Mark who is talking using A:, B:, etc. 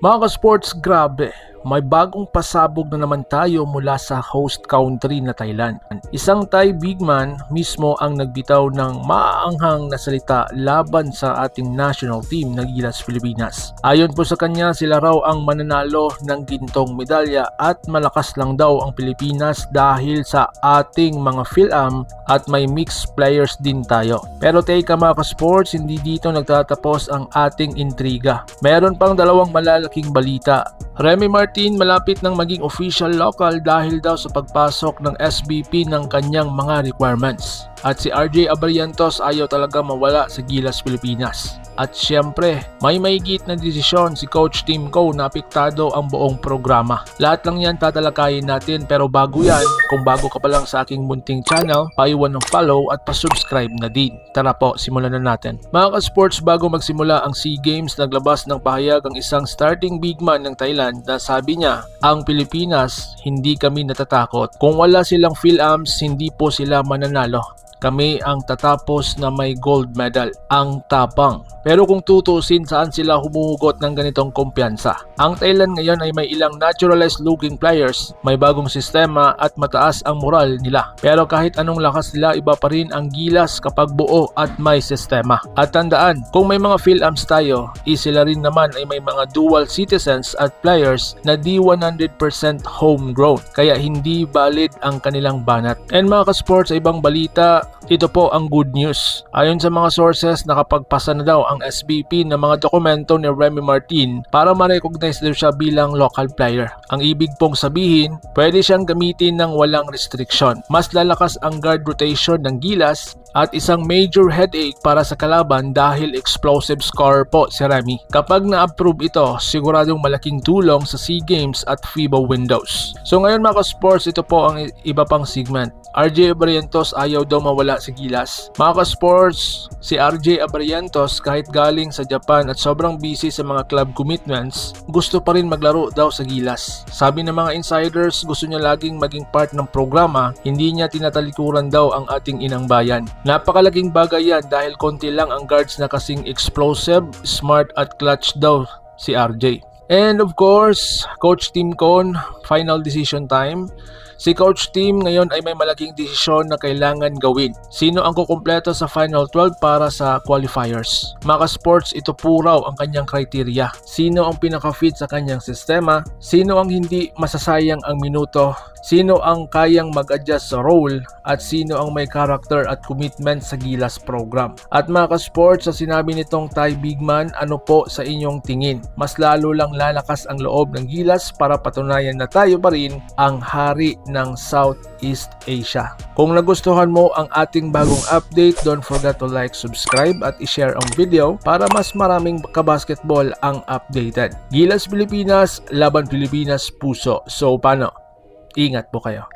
A: Mga ka-sports, grabe. May bagong pasabog na naman tayo mula sa host country na Thailand. Isang Thai big man mismo ang nagbitaw ng maaanghang na salita laban sa ating national team na Gilas Pilipinas. Ayon po sa kanya, sila raw ang mananalo ng gintong medalya at malakas lang daw ang Pilipinas dahil sa ating mga PhilAm at may mixed players din tayo. Pero teka mga ka-sports, hindi dito nagtatapos ang ating intriga. Meron pang dalawang malalaking balita. Remy Martin malapit nang maging official local dahil daw sa pagpasok ng SBP ng kanyang mga requirements. At si RJ Abarientos ayaw talaga mawala sa Gilas Pilipinas. At syempre, may maigit na desisyon si Coach Tim Ko na apektado ang buong programa. Lahat lang yan tatalakayin natin pero bago yan, kung bago ka pa lang sa aking munting channel, paiwan ng follow at pa-subscribe na din. Tara po, simulan na natin. Mga ka-sports, bago magsimula ang SEA Games, naglabas ng pahayag ang isang starting big man ng Thailand na sabi niya, ang Pilipinas, hindi kami natatakot. Kung wala silang PhilAms, hindi po sila mananalo. Kami ang tatapos na may gold medal, ang tapang. Pero kung tutusin saan sila humuhugot ng ganitong kumpiyansa. Ang Thailand ngayon ay may ilang naturalized looking players, may bagong sistema at mataas ang moral nila. Pero kahit anong lakas nila, iba pa rin ang gilas kapag buo at may sistema. At tandaan, kung may mga PhilAms tayo, is sila rin naman ay may mga dual citizens at players na di 100% homegrown. Kaya hindi valid ang kanilang banat. And mga ka-sports, sa ibang balita, ito po ang good news. Ayon sa mga sources, nakapagpasa na daw ang SBP ng mga dokumento ni Remy Martin para ma-recognize daw siya bilang local player. Ang ibig pong sabihin, pwede siyang gamitin ng walang restriction. Mas lalakas ang guard rotation ng Gilas at isang major headache para sa kalaban dahil explosive scorer po si Remy. Kapag na-approve ito, siguradong malaking tulong sa SEA Games at FIBA windows. So ngayon mga sports ito po ang iba pang segment. RJ Abrientos ayaw daw mawala sa Gilas. Mga ka-sports, si RJ Abrientos kahit galing sa Japan at sobrang busy sa mga club commitments, gusto pa rin maglaro daw sa Gilas. Sabi ng mga insiders, gusto niya laging maging part ng programa, hindi niya tinatalikuran daw ang ating inang bayan. Napakalaking bagay yan dahil konti lang ang guards na kasing explosive, smart at clutch daw si RJ. And of course, Coach Tim Con, final decision time. Si Coach Tim ngayon ay may malaking desisyon na kailangan gawin. Sino ang kukumpleto sa Final 12 para sa qualifiers? Maka Sports, ito po raw ang kanyang criteria. Sino ang pinaka-fit sa kanyang sistema? Sino ang hindi masasayang ang minuto? Sino ang kayang mag-adjust sa role? At sino ang may character at commitment sa Gilas program? At mga ka-sports, sa sinabi nitong Thai Big Man, ano po sa inyong tingin? Mas lalo lang lalakas ang loob ng Gilas para patunayan na tayo pa rin ang hari ng Southeast Asia. Kung nagustuhan mo ang ating bagong update, don't forget to like, subscribe at i-share ang video para mas maraming kabasketball ang updated. Gilas Pilipinas, Laban Pilipinas, Puso. So paano? Ingat po kayo.